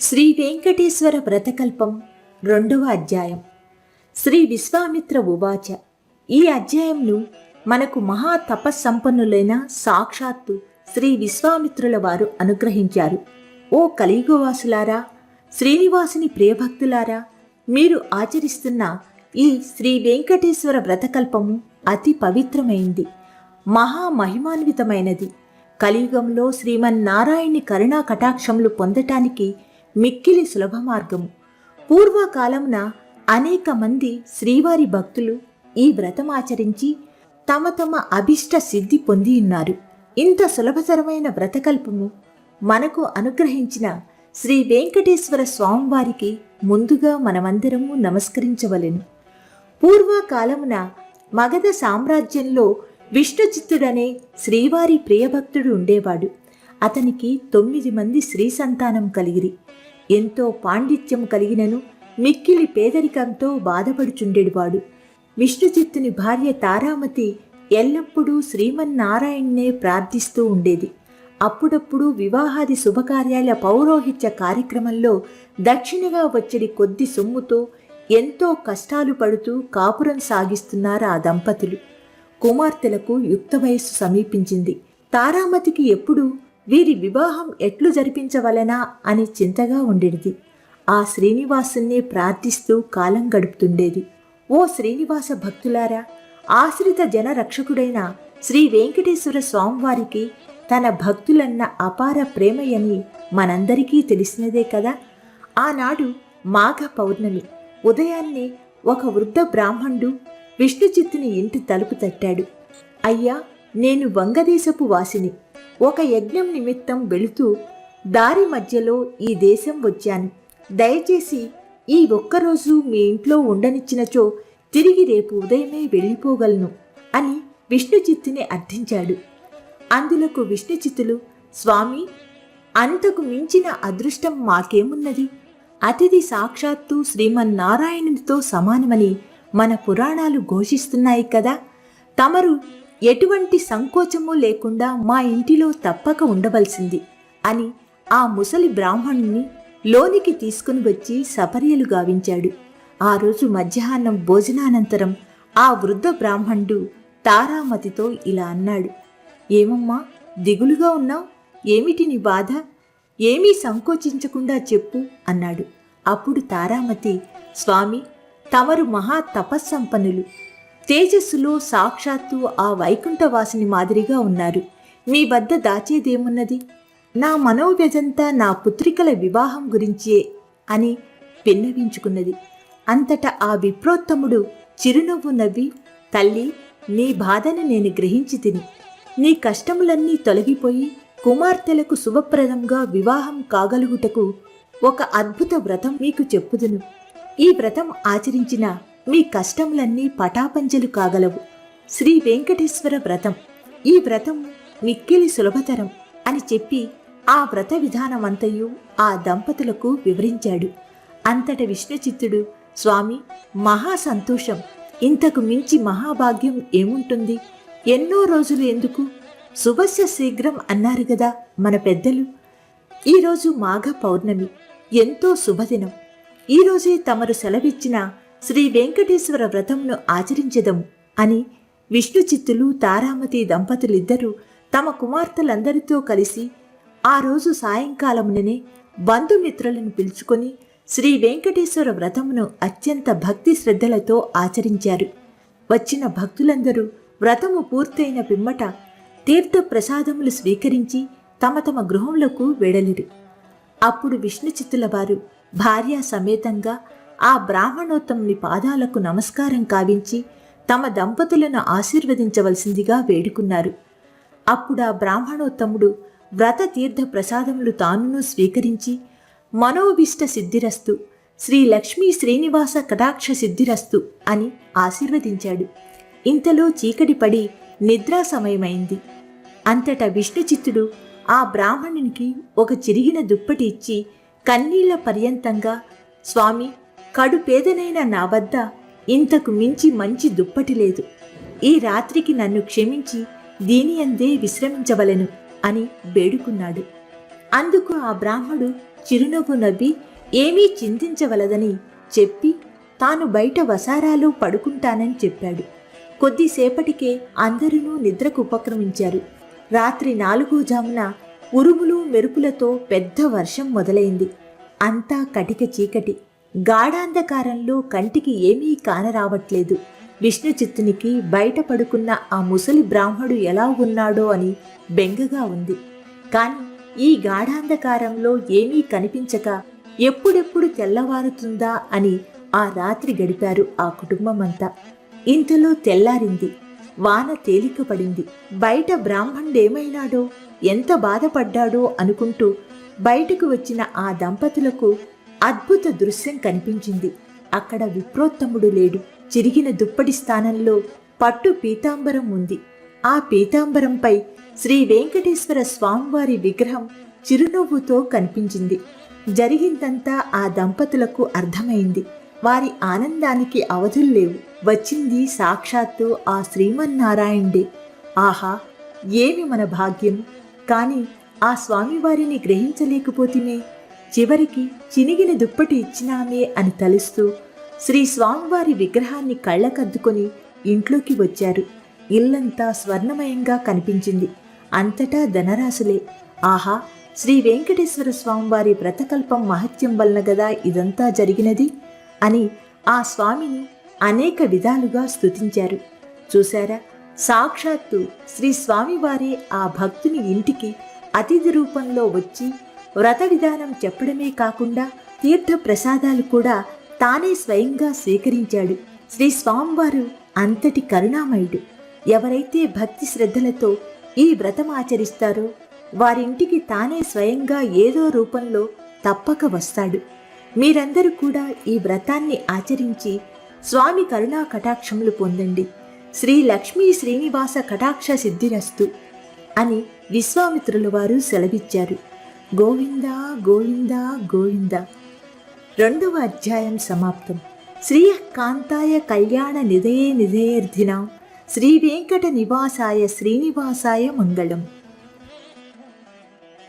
శ్రీ వెంకటేశ్వర వ్రతకల్పం రెండవ అధ్యాయం. శ్రీ విశ్వామిత్ర ఉవాచ ఈ అధ్యాయంను మనకు మహా తపస్సంపన్నులైన సాక్షాత్తు శ్రీ విశ్వామిత్రుల వారు అనుగ్రహించారు. ఓ కలియుగవాసులారా శ్రీనివాసుని ప్రియభక్తులారా మీరు ఆచరిస్తున్న ఈ శ్రీ వెంకటేశ్వర వ్రతకల్పము అతి పవిత్రమైంది మహా మహిమాన్వితమైనది. కలియుగంలో శ్రీమన్నారాయణి కరుణా కటాక్షములు పొందటానికి మిక్కిలి సులభ మార్గము. పూర్వకాలమున అనేక మంది శ్రీవారి భక్తులు ఈ వ్రతం ఆచరించి తమ తమ అభిష్ట సిద్ధి పొంది ఉన్నారు. ఇంత సులభతరమైన వ్రతకల్పము మనకు అనుగ్రహించిన శ్రీ వెంకటేశ్వర స్వామివారికి ముందుగా మనమందరము నమస్కరించవలెను. పూర్వకాలమున మగధ సామ్రాజ్యంలో విష్ణుచిత్తుడనే శ్రీవారి ప్రియభక్తుడు ఉండేవాడు. అతనికి తొమ్మిది మంది స్త్రీ సంతానం కలిగిరి. ఎంతో పాండిత్యం కలిగినను మిక్కిలి పేదరికంతో బాధపడుచుండేవాడు విష్ణుచిత్తుని భార్య తారామతి ఎల్లప్పుడూ శ్రీమన్నారాయణ్నే ప్రార్థిస్తూ ఉండేది. అప్పుడప్పుడు వివాహాది శుభకార్యాల పౌరోహిత్య కార్యక్రమంలో దక్షిణగా వచ్చడి కొద్ది సొమ్ముతో ఎంతో కష్టాలు పడుతూ కాపురం సాగిస్తున్నారు ఆ దంపతులు. కుమార్తెలకు యుక్త వయస్సు సమీపించింది. తారామతికి ఎప్పుడూ వీరి వివాహం ఎట్లు జరిపించవలనా అని చింతగా ఉండేది ఆ శ్రీనివాసుని ప్రార్థిస్తూ కాలం గడుపుతుండేది. ఓ శ్రీనివాస భక్తులారా ఆశ్రిత జన రక్షకుడైన శ్రీ వెంకటేశ్వర స్వామివారికి తన భక్తులన్న అపార ప్రేమయని మనందరికీ తెలిసినదే కదా. ఆనాడు మాఘ పౌర్ణమి ఉదయాన్నే ఒక వృద్ధ బ్రాహ్మణుడు విష్ణుచిత్తుని ఇంటి తలుపు తట్టాడు. అయ్యా నేను వంగదేశపు వాసిని. ఒక యజ్ఞం నిమిత్తం వెళుతూ దారి మధ్యలో ఈ దేశం వచ్చాను. దయచేసి ఈ ఒక్కరోజు మీ ఇంట్లో ఉండనిచ్చినచో తిరిగి రేపు ఉదయమే వెళ్ళిపోగలను అని విష్ణుచిత్తుని అర్థించాడు. అందులకు విష్ణుచిత్తులు స్వామి అంతకు మించిన అదృష్టం మాకేమున్నది? అతిథి సాక్షాత్తు శ్రీమన్నారాయణునితో సమానమని మన పురాణాలు ఘోషిస్తున్నాయి కదా. తమరు ఎటువంటి సంకోచము లేకుండా మా ఇంటిలో తప్పక ఉండవలసింది అని ఆ ముసలి బ్రాహ్మణుని లోనికి తీసుకుని వచ్చి సపర్యలు గావించాడు. ఆ రోజు మధ్యాహ్నం భోజనానంతరం ఆ వృద్ధ బ్రాహ్మణుడు తారామతితో ఇలా అన్నాడు. ఏమమ్మా దిగులుగా ఉన్నావు? ఏమిటి నీ బాధ? ఏమీ సంకోచించకుండా చెప్పు అన్నాడు. అప్పుడు తారామతి స్వామి తమరు మహా తపస్సంపన్నులు. తేజస్సులో సాక్షాత్తు ఆ వైకుంఠవాసిని మాదిరిగా ఉన్నారు. మీ వద్ద దాచేదేమున్నది? నా మనోవ్యజంతా నా పుత్రికల వివాహం గురించే అని పిన్నవించుకున్నది అంతటా ఆ విప్రోత్తముడు చిరునవ్వు నవ్వి తల్లి నీ బాధను నేను గ్రహించి తిని. నీ కష్టములన్నీ తొలగిపోయి కుమార్తెలకు శుభప్రదంగా వివాహం కాగలుగుటకు ఒక అద్భుత వ్రతం మీకు చెప్పుదును. ఈ వ్రతం ఆచరించిన మీ కష్టములన్నీ పటాపంచలు కాగలవు. శ్రీ వెంకటేశ్వర వ్రతం. ఈ వ్రతం మిక్కిలి సులభతరం అని చెప్పి ఆ వ్రత విధానమంతయు ఆ దంపతులకు వివరించాడు. అంతట విష్ణుచిత్తుడు స్వామి మహా సంతోషం. ఇంతకు మించి మహాభాగ్యం ఏముంటుంది? ఎన్నో రోజులు ఎందుకు? శుభస్య శీఘ్రం అన్నారు గదా మన పెద్దలు. ఈరోజు మాఘ పౌర్ణమి. ఎంతో శుభదినం. ఈరోజే తమరు సెలవిచ్చిన శ్రీ వెంకటేశ్వర వ్రతంను ఆచరించదము అని విష్ణుచిత్తులు తారామతి దంపతులిద్దరూ తమ కుమార్తెలందరితో కలిసి ఆ రోజు సాయంకాలముననే బంధుమిత్రులను పిలుచుకొని శ్రీ వెంకటేశ్వర వ్రతమును అత్యంత భక్తి శ్రద్ధలతో ఆచరించారు. వచ్చిన భక్తులందరూ వ్రతము పూర్తయిన పిమ్మట తీర్థ ప్రసాదములు స్వీకరించి తమ తమ గృహములకు వెడలిరు. అప్పుడు విష్ణుచిత్తుల వారు భార్యా సమేతంగా ఆ బ్రాహ్మణోత్తముని పాదాలకు నమస్కారం కావించి తమ దంపతులను ఆశీర్వదించవలసిందిగా వేడుకున్నారు. అప్పుడు ఆ బ్రాహ్మణోత్తముడు వ్రత తీర్థ ప్రసాదములు తానును స్వీకరించి మనోభిష్ట సిద్ధిరస్తు శ్రీ లక్ష్మీ శ్రీనివాస కటాక్ష సిద్ధిరస్తు అని ఆశీర్వదించాడు. ఇంతలో చీకటి పడి నిద్రా సమయమైంది. అంతటా విష్ణుచిత్తుడు ఆ బ్రాహ్మణునికి ఒక చిరిగిన దుప్పటి ఇచ్చి కన్నీళ్ళ పర్యంతంగా స్వామి కడుపేదనైన నా వద్ద ఇంతకు మించి మంచి దుప్పటి లేదు. ఈ రాత్రికి నన్ను క్షమించి దీని అందే విశ్రమించవలెను అని వేడుకున్నాడు. అందుకు ఆ బ్రాహ్మడు చిరునవ్వు నవ్వి ఏమీ చింతించవలదని చెప్పి తాను బయట వసారాలో పడుకుంటానని చెప్పాడు. కొద్దిసేపటికే అందరూ నిద్రకు ఉపక్రమించారు. రాత్రి నాలుగో జామున ఉరుములు మెరుపులతో పెద్ద వర్షం మొదలైంది. అంతా కటిక చీకటి. గాఢాంధకారంలో కంటికి ఏమీ కానరావట్లేదు. విష్ణు చిత్తునికి బయట పడుకున్న ఆ ముసలి బ్రాహ్మడు ఎలా ఉన్నాడో అని బెంగగా ఉంది. కాని ఈ గాఢాంధకారంలో ఏమీ కనిపించక ఎప్పుడెప్పుడు తెల్లవారుతుందా అని ఆ రాత్రి గడిపారు ఆ కుటుంబమంతా. ఇంతలో తెల్లారింది. వాన తేలికపడింది. బయట బ్రాహ్మణుడేమైనాడో ఎంత బాధపడ్డాడో అనుకుంటూ బయటకు వచ్చిన ఆ దంపతులకు అద్భుత దృశ్యం కనిపించింది. అక్కడ విప్రోత్తముడు లేడు. చిరిగిన దుప్పటి స్థానంలో పట్టు పీతాంబరం ఉంది. ఆ పీతాంబరంపై శ్రీ వెంకటేశ్వర స్వామివారి విగ్రహం చిరునవ్వుతో కనిపించింది. జరిగిందంతా ఆ దంపతులకు అర్థమైంది. వారి ఆనందానికి అవధులు లేవు. వచ్చింది సాక్షాత్తు ఆ శ్రీమన్నారాయణుడే. ఆహా! ఏమి మన భాగ్యం? కానీ ఆ స్వామివారిని గ్రహించలేకపోతిమే. చివరికి చినిగిన దుప్పటి ఇచ్చినామే అని తలుస్తూ శ్రీ స్వామివారి విగ్రహాన్ని కళ్ళకద్దుకొని ఇంట్లోకి వచ్చారు. ఇల్లంతా స్వర్ణమయంగా కనిపించింది. అంతటా ధనరాశులే. ఆహా శ్రీ వెంకటేశ్వర స్వామివారి వ్రతకల్పం మహత్యం వలన గదా ఇదంతా జరిగినది? అని ఆ స్వామిని అనేక విధాలుగా స్తుతించారు. చూశారా? సాక్షాత్తు శ్రీ స్వామివారే ఆ భక్తుని ఇంటికి అతిథి రూపంలో వచ్చి వ్రత విధానం చెప్పడమే కాకుండా తీర్థ ప్రసాదాలు కూడా తానే స్వయంగా స్వీకరించాడు. శ్రీ స్వామివారు అంతటి కరుణామయుడు. ఎవరైతే భక్తి శ్రద్ధలతో ఈ వ్రతం ఆచరిస్తారో వారింటికి తానే స్వయంగా ఏదో రూపంలో తప్పక వస్తాడు. మీరందరూ కూడా ఈ వ్రతాన్ని ఆచరించి స్వామి కరుణా కటాక్షములు పొందండి. శ్రీ లక్ష్మీ శ్రీనివాస కటాక్ష సిద్ధిరస్తు అని విశ్వామిత్రుల వారు సెలవిచ్చారు. గోవిందా గోవిందా గోవింద. రెండవ అధ్యాయం సమాప్తం. శ్రీ కాంతాయ కళ్యాణ నిధయే నిధయేర్ధిన శ్రీ వెంకట నివాసాయ శ్రీనివాసాయ మంగళం.